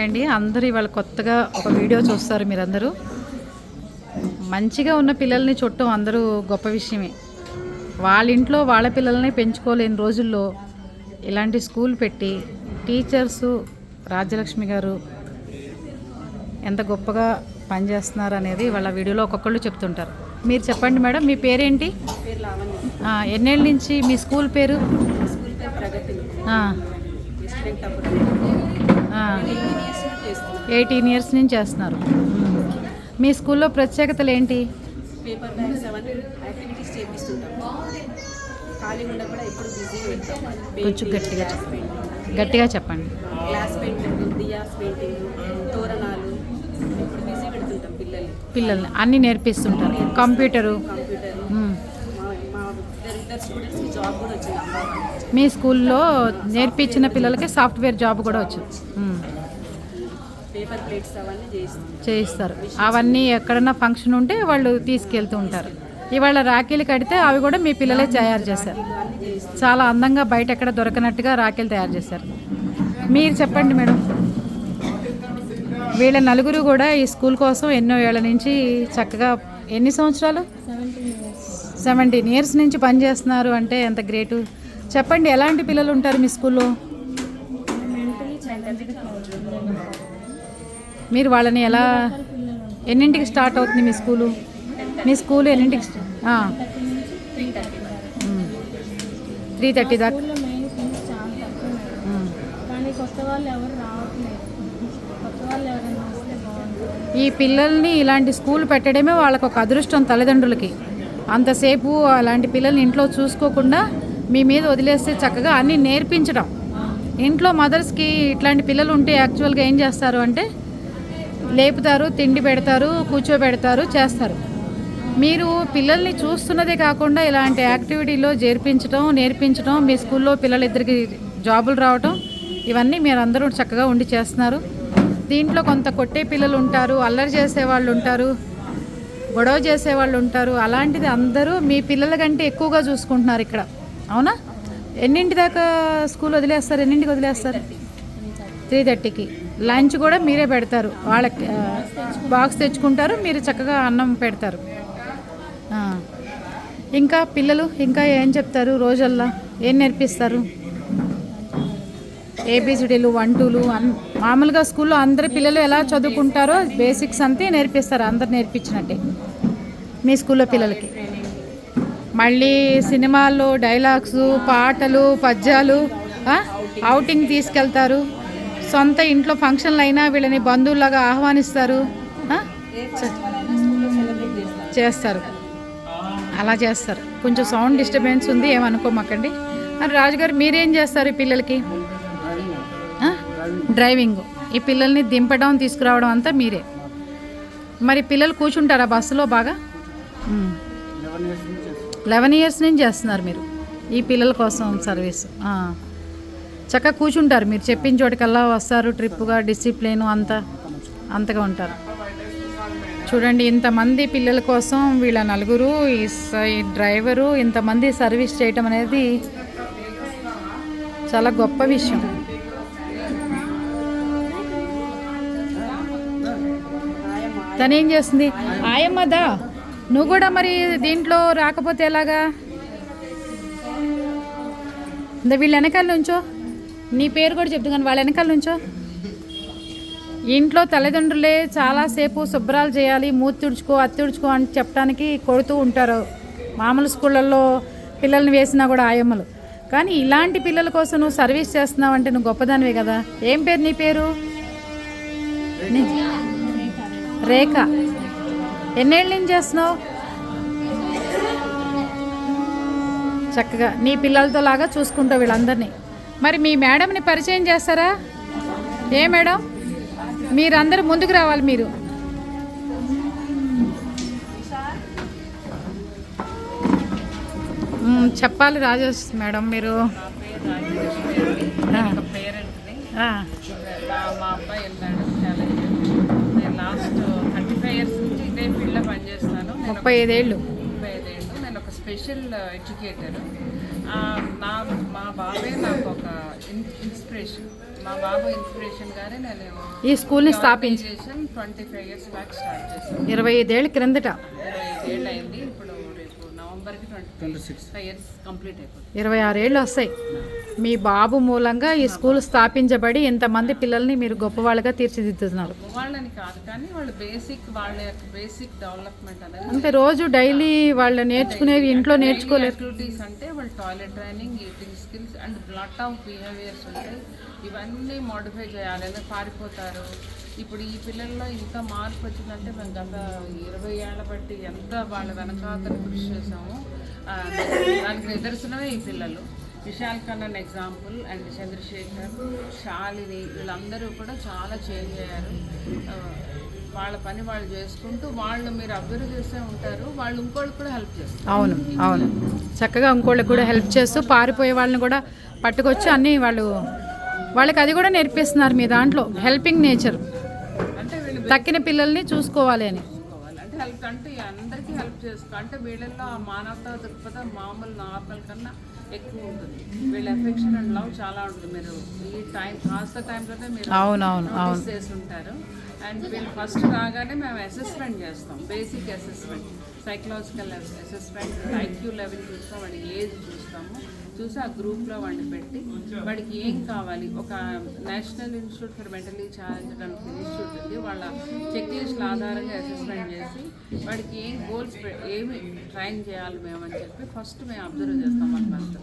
Hi అండి. అందరూ ఇవాళ కొత్తగా ఒక వీడియో చూస్తారు మీరందరూ. మంచిగా ఉన్న పిల్లల్ని చుట్టం అందరూ గొప్ప విషయమే. వాళ్ళ ఇంట్లో వాళ్ళ పిల్లల్ని పెంచుకోలేని రోజుల్లో ఇలాంటి స్కూల్ పెట్టి టీచర్సు రాజ్యలక్ష్మి గారు ఎంత గొప్పగా పనిచేస్తున్నారు అనేది వాళ్ళ వీడియోలో ఒక్కొక్కళ్ళు చెప్తుంటారు. మీరు చెప్పండి మేడం మీ పేరేంటి? ఎన్నేళ్ళ నుంచి మీ స్కూల్ పేరు? ఎయిటీన్ ఇయర్స్ నుంచి చేస్తున్నారు. మీ స్కూల్లో ప్రత్యేకతలు ఏంటి? పేపర్ బ్యాగ్స్ అవన్నీ యాక్టివిటీస్ చేపిస్తుంటాం. ఖాళీగా ఉండ కూడా ఎప్పుడు బిజీగా పెడతాం కొంచెం గట్టిగా పెయింటింగ్ గట్టిగా చెప్పండి. గ్లాస్ పెయింటింగ్ దియాస్ పెయింటింగ్ తోరణాలు. ఎప్పుడు బిజీ పెడుతుంటాం పిల్లల్ని. పిల్లల్ని అన్నీ నేర్పిస్తుంటారు. కంప్యూటరు కంప్యూటర్ మ్మ్. మా మా ఇద్దరు ఇద్దరు స్టూడెంట్స్కి జాబ్ కూడా వచ్చింది అమ్మ మీ స్కూల్లో నేర్పించిన పిల్లలకి సాఫ్ట్వేర్ జాబ్ కూడా వచ్చింది. మ్మ్. పేపర్ ప్లేట్స్ అవన్నీ చేస్తాం చేయిస్తారు. అవన్నీ ఎక్కడన్నా ఫంక్షన్ ఉంటే వాళ్ళు తీసుకెళ్తూ ఉంటారు. ఇవాళ రాఖీలు కడితే అవి కూడా మీ పిల్లలే తయారు చేశారు. చాలా అందంగా బయట ఎక్కడ దొరకనట్టుగా రాఖీలు తయారు చేశారు. మీరు చెప్పండి మేడం. వీళ్ళ నలుగురు కూడా ఈ స్కూల్ కోసం ఎన్నో ఏళ్ళ నుంచి చక్కగా ఎన్ని సంవత్సరాలు? సెవెంటీన్ ఇయర్స్ నుంచి పనిచేస్తున్నారు అంటే ఎంత గ్రేటు? చెప్పండి ఎలాంటి పిల్లలు ఉంటారు మీ స్కూల్లో? మీరు వాళ్ళని ఎలా ఎన్నింటికి స్టార్ట్ అవుతుంది మీ స్కూలు? మీ స్కూల్ ఎన్నింటికి త్రీ థర్టీ దాకా? ఈ పిల్లల్ని ఇలాంటి స్కూల్ పెట్టడమే వాళ్ళకు ఒక అదృష్టం తల్లిదండ్రులకి. అంతసేపు అలాంటి పిల్లల్ని ఇంట్లో చూసుకోకుండా మీ మీద వదిలేస్తే చక్కగా అన్నీ నేర్పించడం. ఇంట్లో మదర్స్కి ఇట్లాంటి పిల్లలు ఉంటే యాక్చువల్గా ఏం చేస్తారు అంటే లేపుతారు తిండి పెడతారు కూర్చోబెడతారు చేస్తారు. మీరు పిల్లల్ని చూస్తున్నదే కాకుండా ఇలాంటి యాక్టివిటీలో చేర్పించడం నేర్పించడం మీ స్కూల్లో పిల్లలిద్దరికి జాబులు రావటం ఇవన్నీ మీరు అందరూ చక్కగా ఉండి చేస్తున్నారు. దీంట్లో కొంత కొట్టే పిల్లలు ఉంటారు అల్లరి చేసే వాళ్ళు ఉంటారు గొడవ చేసే వాళ్ళు ఉంటారు అలాంటిది అందరూ మీ పిల్లల కంటే ఎక్కువగా చూసుకుంటున్నారు ఇక్కడ. అవునా? ఎన్నింటి దాకా స్కూల్ వదిలేస్తారు? ఎన్నింటికి వదిలేస్తారు? త్రీ థర్టీకి. లంచ్ కూడా మీరే పెడతారు. వాళ్ళకి బాక్స్ తెచ్చుకుంటారు. మీరు చక్కగా అన్నం పెడతారు. ఇంకా పిల్లలు ఇంకా ఏం చెప్తారు రోజల్లా? ఏం నేర్పిస్తారు? ఏబిసిడీలు వన్ టూలు అన్ మామూలుగా స్కూల్లో అందరి పిల్లలు ఎలా చదువుకుంటారో బేసిక్స్ అంతే నేర్పిస్తారు. అందరు నేర్పించినట్టే. మీ స్కూల్లో పిల్లలకి. మళ్ళీ సినిమాల్లో డైలాగ్స్ పాటలు పద్యాలు అవుటింగ్ తీసుకెళ్తారు. సొంత ఇంట్లో ఫంక్షన్లు అయినా వీళ్ళని బంధువులాగా ఆహ్వానిస్తారు. చేస్తారు. అలా చేస్తారు. కొంచెం సౌండ్ డిస్టర్బెన్స్ ఉంది ఏమనుకోమాకండి. మరి రాజుగారు మీరేం చేస్తారు ఈ పిల్లలకి? డ్రైవింగ్. ఈ పిల్లల్ని దింపడం తీసుకురావడం అంతా మీరే. మరి పిల్లలు కూర్చుంటారా బస్సులో బాగా? లెవెన్ ఇయర్స్ నుంచి చేస్తున్నారు. మీరు. ఈ పిల్లల కోసం సర్వీస్ చక్కగా కూర్చుంటారు. మీరు చెప్పిన చోటికల్లా వస్తారు. ట్రిప్గా డిసిప్లిన్ అంతా అంతగా ఉంటారు. చూడండి ఇంతమంది పిల్లల కోసం వీళ్ళ నలుగురు ఈ స- ఈ డ్రైవరు ఇంతమంది సర్వీస్ చేయటం అనేది చాలా గొప్ప విషయం. తనేం చేస్తుంది? ఆయమ్మదా? నువ్వు కూడా మరి దీంట్లో రాకపోతే ఎలాగా? ఇంత వీళ్ళ వెనకాల నుంచో? నీ పేరు కూడా చెప్తుంది కానీ వాళ్ళ వెనకాల నుంచో? ఇంట్లో తల్లిదండ్రులే చాలాసేపు శుభ్రాలు చేయాలి మూతి తుడుచుకో అత్తి తుడుచుకో అని చెప్పడానికి కొడుతూ ఉంటారు. మామూలు స్కూళ్ళల్లో పిల్లల్ని వేసినా కూడా ఆయమ్మలు. కానీ ఇలాంటి పిల్లల కోసం నువ్వు సర్వీస్ చేస్తున్నావు అంటే నువ్వు గొప్పదానివే కదా. ఏం పేరు నీ పేరు? రేఖ. ఎన్నేళ్ళ నుంచి చేస్తున్నావు? చక్కగా. నీ పిల్లలతో లాగా చూసుకుంటావు వీళ్ళందరినీ. మరి మీ మేడంని పరిచయం చేస్తారా? ఏ మేడం? మీరందరూ ముందుకు రావాలి మీరు. చెప్పాలి రాజేష్ మేడం మీరు. మా అబ్బాయి వెళ్ళాడు లాస్ట్ థర్టీ ఫైవ్ ఇయర్స్ ఇదే ఫీల్డ్లో పనిచేస్తాను ముప్పై ఐదేళ్ళు ముప్పై ఐదేళ్ళు నేను ఒక స్పెషల్ ఎడ్యుకేటర్. నా మా బాబే నాకు ఒక ఇన్ ఇన్స్పిరేషన్. మా బాబు ఇన్స్పిరేషన్ గానే నేను ఈ స్కూల్ని స్థాపించి twenty five years back start చేశాను. ఇరవై ఐదేళ్ళ క్రిందట. ఇరవై ఐదేళ్ళు అయింది. ఇప్పుడు ఇరవై ఆరేళ్ళు వస్తాయి. మీ బాబు మూలంగా ఈ స్కూల్ స్థాపించబడి ఇంతమంది పిల్లల్ని మీరు గొప్పవాళ్ళగా తీర్చిదిద్దుతున్నారు. వాళ్ళని కాదు కానీ వాళ్ళు బేసిక్ వాళ్ళ యొక్క బేసిక్ డెవలప్మెంట్ అనేది అంటే రోజు డైలీ వాళ్ళు నేర్చుకునేవి ఇంట్లో నేర్చుకోలేరు యాక్టివిటీస్ అంటే వాళ్ళ toilet training eating skills and blood of behaviours ఉంటాయి ఇవన్నీ మోడిఫై చేయాలి. లేదా పారిపోతారు. ఇప్పుడు ఈ పిల్లల్లో ఇంత మార్పు వచ్చిందంటే మేము గత ఇరవై ఏళ్ళ బట్టి ఎంత వాళ్ళ వెనకాతలు కృషి చేసాము దానికి నిదర్శనమే ఈ పిల్లలు. విశాల్ ఖన్నన్ ఎగ్జాంపుల్ అండ్ చంద్రశేఖర్ శాలిని వీళ్ళందరూ కూడా చాలా చేంజ్ అయ్యారు. వాళ్ళ పని వాళ్ళు చేసుకుంటూ వాళ్ళు మీరు అబ్జర్వ్ చేస్తూ ఉంటారు. వాళ్ళు ఇంకోళ్ళకి కూడా హెల్ప్ చేస్తారు. అవును అవును. చక్కగా ఇంకోళ్ళకి కూడా హెల్ప్ చేస్తూ పారిపోయే వాళ్ళని కూడా పట్టుకొచ్చి అన్నీ వాళ్ళు వాళ్ళకి అది కూడా నేర్పిస్తున్నారు మీ దాంట్లో హెల్పింగ్ నేచర్ తక్కిన పిల్లల్ని చూసుకోవాలి అని. హెల్ప్ అంటే అందరికీ హెల్ప్ చేసుకో అంటే వీళ్ళల్లో ఆ మానవతా దృక్పథం మామూలు నార్మల్ కన్నా ఎక్కువ ఉంటుంది. వీళ్ళ ఎఫెక్షన్ అండ్ లవ్ చాలా ఉంటుంది. మీరు ఈ టైం కాస్త టైంలోనే మీరు అవునవును చేసి ఉంటారు. అండ్ వీళ్ళు ఫస్ట్ రాగానే మేము అసెస్మెంట్ చేస్తాం. Basic assessment psychological assessment IQ level చూస్తాం వాడి ఏజ్ చూస్తాము. చూసి ఆ గ్రూప్లో వాడిని పెట్టి వాడికి ఏం కావాలి? ఒక national institute for mentally challenged అని ఇన్స్టిట్యూట్ ఉంది. వాళ్ళ చెక్ లిస్ట్ల ఆధారంగా అసెస్మెంట్ చేసి వాడికి ఏం గోల్స్ ఏమి ట్రైన్ చేయాలి మేము అని చెప్పి ఫస్ట్ మేము అబ్జర్వ్ చేస్తాం అనమాట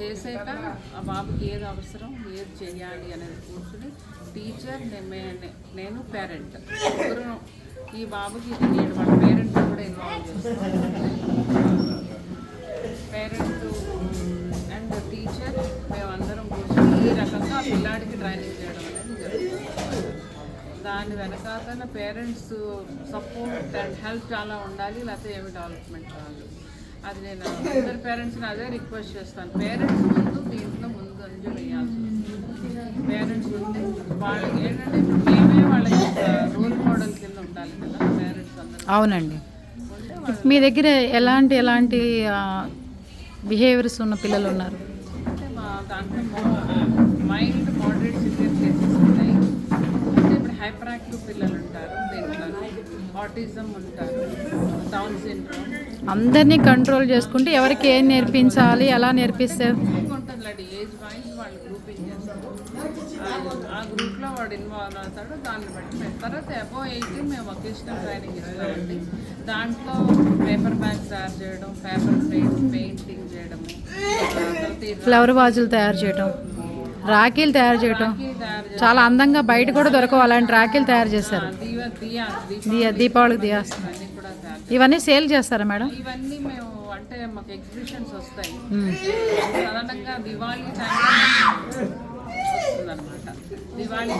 చేసాక ఆ బాబుకి ఏది అవసరం ఏది చేయాలి అనేది కూర్చుని టీచర్ నేను పేరెంట్ ముగ్గురు ఈ బాబుకి ఇది నేను వాళ్ళ పేరెంట్ కూడా ఇన్వాల్వ్ చేస్తాను. పేరెంట్ అండ్ టీచర్ మేమందరం కూర్చొని ఈ రకంగా ఆ పిల్లాడికి ట్రైనింగ్ చేయడం అనేది జరుగుతుంది. దాని వెనకాతన పేరెంట్స్ సపోర్ట్ అండ్ హెల్ప్ చాలా ఉండాలి లేకపోతే ఏమి డెవలప్మెంట్ కాదు అది నేను అందరి పేరెంట్స్ని అదే రిక్వెస్ట్ చేస్తాను. పేరెంట్స్ ముందు దీంట్లో ముందు అంజు వేయాల్సి పేరెంట్స్ ఉంటే వాళ్ళకి ఏంటంటే ఇప్పుడు మేమే వాళ్ళకి రోల్ మోడల్ కింద ఉండాలి కదా పేరెంట్స్ అందరూ. అవునండి. మీ దగ్గర ఎలాంటి ఎలాంటి బిహేవియర్స్ ఉన్న పిల్లలు ఉన్నారు? అంటే మా దాంట్లో మైల్డ్ మోడరేట్ సివియర్ కేసెస్ ఉంటాయి అంటే ఇప్పుడు హైపర్ యాక్టివ్ పిల్లలు ఉంటారు దీంట్లో ఆటిజం ఉంటారు డౌన్ సిండ్రోమ్ అందరినీ కంట్రోల్ చేసుకుంటే ఎవరికి ఏం నేర్పించాలి ఎలా నేర్పిస్తే? ఉంటుందండి ఏజ్ వైజ్ వాళ్ళు గ్రూపింగ్ చేస్తారు? ఆ- ఆ గ్రూప్లో వాడు ఇన్వాల్వ్ అవుతాడు దాన్ని బట్టి మేము తర్వాత అబో ఎయిటీన్ మేము ఒకేషనల్ ట్రైనింగ్ ఇస్తామండి దాంట్లో పేపర్ తయారు చేయడం పేపర్ ప్లేట్స్ పెయింటింగ్ ఈ ఫ్లవర్ వాజులు తయారు చేయటం రాఖీలు తయారు చేయటం. చేయడం. చాలా అందంగా బయట కూడా దొరకవు అలాంటి రాఖీలు తయారు దియ దీపావళికి దియా. ఇవన్నీ సేల్ చేస్తారా మేడం? ఇవన్నీ మేము అంటే మాకు ఎగ్జిబిషన్స్ వస్తాయి. సాధారణంగా దివాళీ వస్తుందన్నమాట. దివాళీ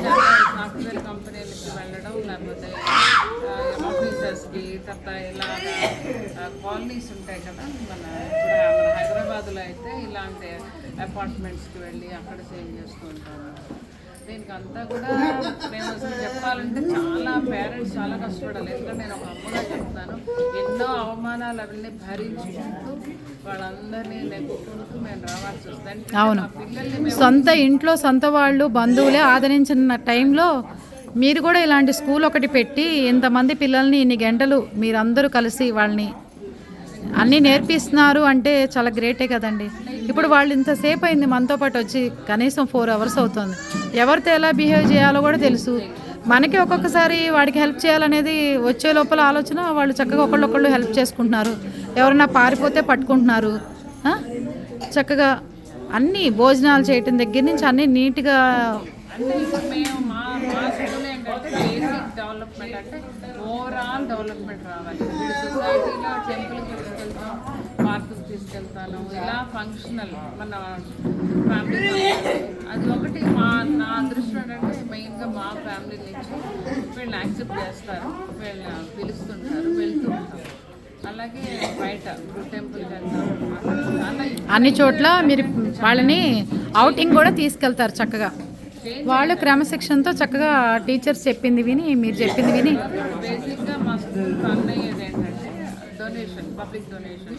సాఫ్ట్వేర్ కంపెనీలకి వెళ్ళడం లేకపోతే ఆఫీసర్స్కి తర్వాత ఇలాగ కాలనీస్ ఉంటాయి కదా మన మన హైదరాబాద్లో అయితే ఇలాంటి అపార్ట్మెంట్స్కి వెళ్ళి అక్కడ సేల్ చేస్తూ ఉంటాము. దీనికి అంతా కూడా మేము అసలు చెప్పాలంటే చాలా పేరెంట్స్ చాలా కష్టపడాలి. ఎందుకంటే నేను ఒక అమ్మగా చెప్తాను ఎన్నో అవమానాలు అవన్నీ భరించుకుంటూ వాళ్ళందరినీ నెగ్గుకుంటూ మేము రావాల్సి వస్తుంది. అవును. సొంత ఇంట్లో సొంత వాళ్ళు బంధువులే ఆదరించిన టైంలో మీరు కూడా ఇలాంటి స్కూల్ ఒకటి పెట్టి ఇంతమంది పిల్లల్ని ఇన్ని గంటలు మీరందరూ కలిసి వాళ్ళని అన్నీ నేర్పిస్తున్నారు అంటే చాలా గ్రేటే కదండి. ఇప్పుడు వాళ్ళు ఇంతసేపు అయింది మనతో పాటు వచ్చి కనీసం ఫోర్ అవర్స్ అవుతుంది. ఎవరితో ఎలా బిహేవ్ చేయాలో కూడా తెలుసు. మనకి ఒక్కొక్కసారి వాడికి హెల్ప్ చేయాలనేది వచ్చే లోపల ఆలోచన వాళ్ళు చక్కగా ఒకళ్ళొకళ్ళు హెల్ప్ చేసుకుంటున్నారు. ఎవరైనా పారిపోతే పట్టుకుంటున్నారు. చక్కగా అన్నీ భోజనాలు చేయటం దగ్గర నుంచి అన్నీ నీట్గా డెవలప్మెంట్ అంటే ఓవరాల్ డెవలప్మెంట్ రావాలి. సొసైటీలో టెంపుల్కి తీసుకెళ్తాం పార్కుకి తీసుకెళ్తాను ఇలా ఫంక్షనల్ మన ఫ్యామిలీ అది ఒకటి మా నా అదృష్టం ఏంటంటే మెయిన్గా మా ఫ్యామిలీ నుంచి వీళ్ళని యాక్సెప్ట్ చేస్తారు వీళ్ళని పిలుస్తుంటారు వెళ్తూ ఉంటారు అలాగే బయట టెంపుల్ అన్ని చోట్ల మీరు వాళ్ళని అవుటింగ్ కూడా తీసుకెళ్తారు చక్కగా. వాళ్ళు క్రమశిక్షణతో చక్కగా టీచర్స్ చెప్పింది విని మీరు చెప్పింది విని. బేసిక్గా మా స్కూల్ రన్ అయ్యేది ఏంటంటే డొనేషన్ పబ్లిక్ డొనేషన్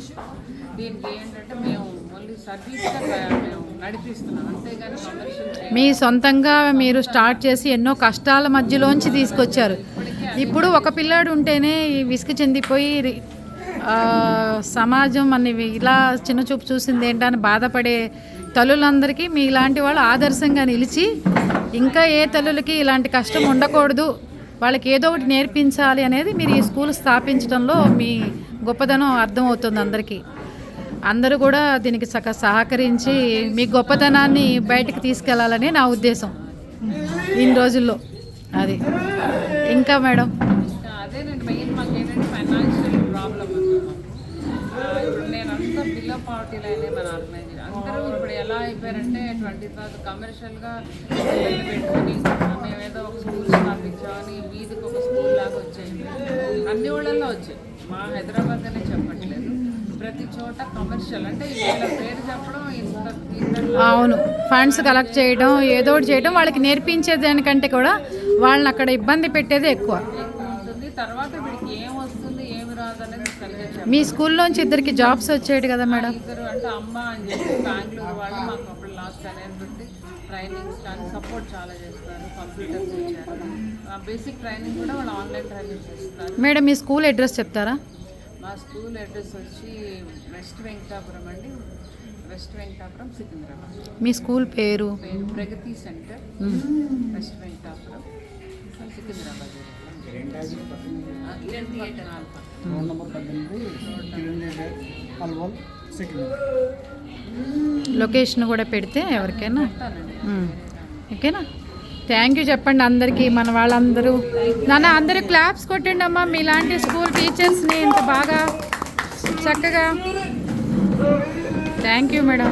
దీనికి ఏంటంటే మేము ఓన్లీ సర్వీస్గా మేము నడిపిస్తున్నాం. అంతేగాని కమర్షియల్ మీ సొంతంగా మీరు స్టార్ట్ చేసి ఎన్నో కష్టాల మధ్యలోంచి తీసుకొచ్చారు. ఇప్పుడు ఒక పిల్లాడు ఉంటేనే ఈ విసుగు చెందిపోయి సమాజం అని ఇలా చిన్న చూపు చూసింది ఏంటని బాధపడే తల్లులందరికీ మీ ఇలాంటి వాళ్ళు ఆదర్శంగా నిలిచి ఇంకా ఏ తల్లులకి ఇలాంటి కష్టం ఉండకూడదు. వాళ్ళకి ఏదో ఒకటి నేర్పించాలి అనేది మీరు ఈ స్కూల్ స్థాపించడంలో మీ గొప్పదనం అర్థమవుతుంది అందరికీ. అందరూ కూడా దీనికి చక్కగా సహకరించి మీ గొప్పతనాన్ని బయటకు తీసుకెళ్ళాలని నా ఉద్దేశం. ఇన్ని రోజుల్లో. అది. ఇంకా మేడం అదేనండి మెయిన్ మాకు ఏంటంటే ఫైనాన్షియల్ ప్రాబ్లం ఉంది మాకు ఆ, ఇప్పుడు నేను అంతా బిలో పావర్టీ లైనే మన ఆర్గనైజేషన్ అందరూ ఇప్పుడు అయిపోయారంటే ట్వంటీ థౌసండ్ కమర్షియల్గా పెట్టుకుని మేము ఏదో ఒక స్కూల్ స్థాపించామని వీధికి ఒక స్కూల్ లాగా వచ్చాయి. అన్ని ఊళ్ళల్లో వచ్చాయి. మా హైదరాబాద్ అనే చెప్పట్లేదు. ప్రతి చోట కమర్షియల్ అంటే వీళ్ళ పేరు చెప్పడం ఇంత అవును. ఫండ్స్ కలెక్ట్ చేయడం ఏదో ఒకటి చేయడం వాళ్ళకి నేర్పించే దానికంటే కూడా వాళ్ళని అక్కడ ఇబ్బంది పెట్టేదే ఎక్కువ. తర్వాత వీడికి ఏం వస్తుంది ఏమి రాదు అనేది మీ స్కూల్లోంచి ఇద్దరికి జాబ్స్ వచ్చాయి కదా మేడం? ఇద్దరు అంటే అమ్మ అని చెప్పి బెంగళూరు వాళ్ళు మాకు లాస్ట్ అనేది పెట్టి ట్రైనింగ్స్ కానీ సపోర్ట్ చాలా చేస్తారు కంప్యూటర్స్ ఇచ్చారు బేసిక్ ట్రైనింగ్ కూడా వాళ్ళు ఆన్లైన్ ట్రైనింగ్ చేస్తారు. మేడం మీ స్కూల్ అడ్రస్ చెప్తారా? మా స్కూల్ అడ్రస్ వచ్చి వెస్ట్ వెంకటాపురం అండి. వెస్ట్ వెంకటాపురం సికింద్రాబాద్. మీ స్కూల్ పేరు? పేరు Pragati centre. West Venkatapuram Secunderabad Kiran theatre alpha road number పద్దెనిమిది అల్వాల్ లొకేషన్ కూడా పెడితే ఎవరికైనా. ఓకేనా? థ్యాంక్ యూ చెప్పండి అందరికీ మన వాళ్ళందరూ. నాన్న అందరూ క్లాప్స్ కొట్టండి అమ్మా. మీలాంటి స్కూల్ టీచర్స్ని ఇంత బాగా చక్కగా. Thank you madam